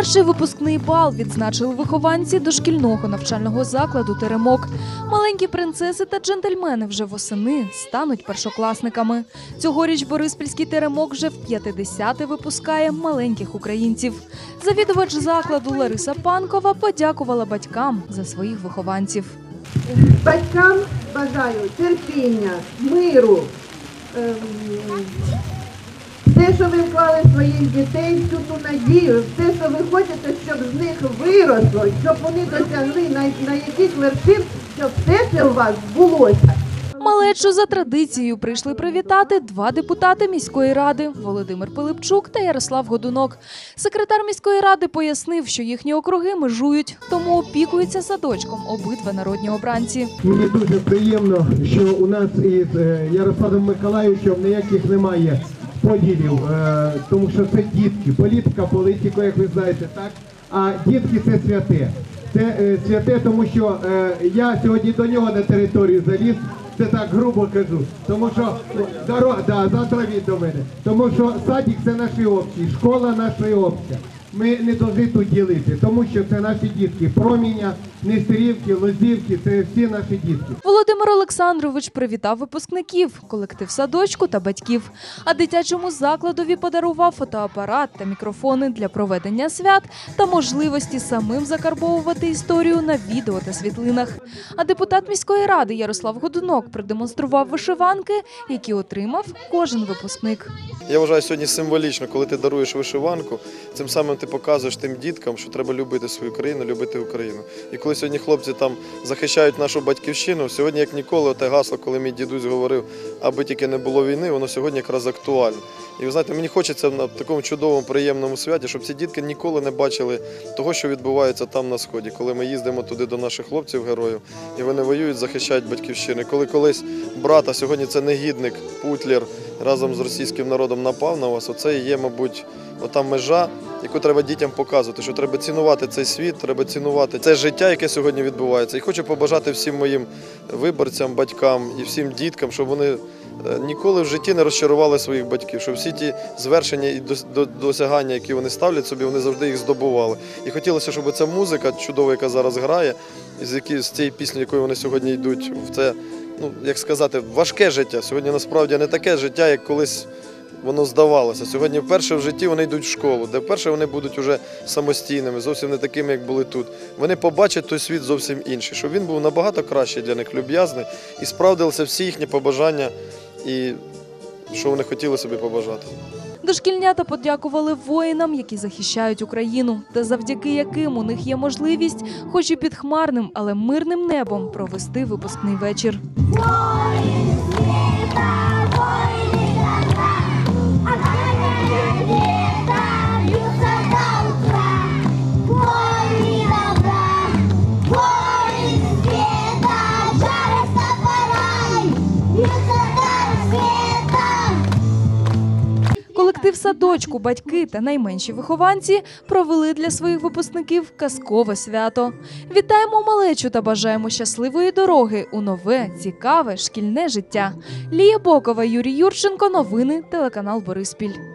Перший випускний бал відзначили вихованці дошкільного навчального закладу Теремок. Маленькі принцеси та джентльмени вже восени стануть першокласниками. Цьогоріч Бориспільський теремок вже в 50-те випускає маленьких українців. Завідувач закладу Лариса Панкова подякувала батькам за своїх вихованців. Батькам бажаю терпіння, миру. ем, Все, що ви вклали своїх дітей, всю ту надію, все, що ви хочете, щоб з них виросло, щоб вони досягли на, на яких вершин, щоб все це у вас збулося. Малечу за традицією прийшли привітати два депутати міської ради Володимир Пилипчук та Ярослав Годунок. Секретар міської ради пояснив, що їхні округи межують, тому опікуються садочком обидва народні обранці. Мені дуже приємно, що у нас із е, Ярославом Миколаївичем ніяких немає поділів, е, тому що це дітки. Політика, політика, як ви знаєте, так? А дітки це святе. Це е, святе, тому що е, я сьогодні до нього на територію заліз. Це так грубо кажу, тому що дорога, да, завтра він до мене. Тому що садик це наші опції, школа наша обща. Ми не повинні тут ділити, тому що це наші дітки. Проміня, Нестерівки, Лозівки, це всі наші дітки. Володимир Олександрович привітав випускників, колектив садочку та батьків. А дитячому закладові подарував фотоапарат та мікрофони для проведення свят та можливості самим закарбовувати історію на відео та світлинах. А депутат міської ради Ярослав Годунок продемонстрував вишиванки, які отримав кожен випускник. Я вважаю сьогодні символічно, коли ти даруєш вишиванку, цим самим ти показуєш тим діткам, що треба любити свою країну, любити Україну. І коли сьогодні хлопці там захищають нашу батьківщину, сьогодні як ніколи, те гасло, коли мій дідусь говорив, аби тільки не було війни, воно сьогодні якраз актуальне. І ви знаєте, мені хочеться на такому чудовому, приємному святі, щоб ці дітки ніколи не бачили того, що відбувається там на сході, коли ми їздимо туди до наших хлопців, героїв, і вони воюють, захищають батьківщину. І Коли колись брат, а сьогодні це негідник, путлер разом з російським народом напав на вас, оце і є, мабуть, ота межа, яку треба дітям показувати, що треба цінувати цей світ, треба цінувати це життя, яке сьогодні відбувається. І хочу побажати всім моїм виборцям, батькам і всім діткам, щоб вони е, ніколи в житті не розчарували своїх батьків, щоб всі ті звершення і досягання, які вони ставлять собі, вони завжди їх здобували. І хотілося, щоб ця музика чудова, яка зараз грає, з цієї пісні, якою вони сьогодні йдуть, в це, ну як сказати, важке життя. Сьогодні насправді не таке життя, як колись. Воно здавалося. Сьогодні вперше в житті вони йдуть в школу, де вперше вони будуть уже самостійними, зовсім не такими, як були тут. Вони побачать той світ зовсім інший, щоб він був набагато кращий для них, люб'язний, і справдилися всі їхні побажання, і що вони хотіли собі побажати. Дошкільнята подякували воїнам, які захищають Україну, та завдяки яким у них є можливість, хоч і під хмарним, але мирним небом, провести випускний вечір. Садочку, батьки та найменші вихованці провели для своїх випускників казкове свято. Вітаємо малечу та бажаємо щасливої дороги у нове, цікаве шкільне життя. Лія Бокова, Юрій Юрченко. Новини телеканал Бориспіль.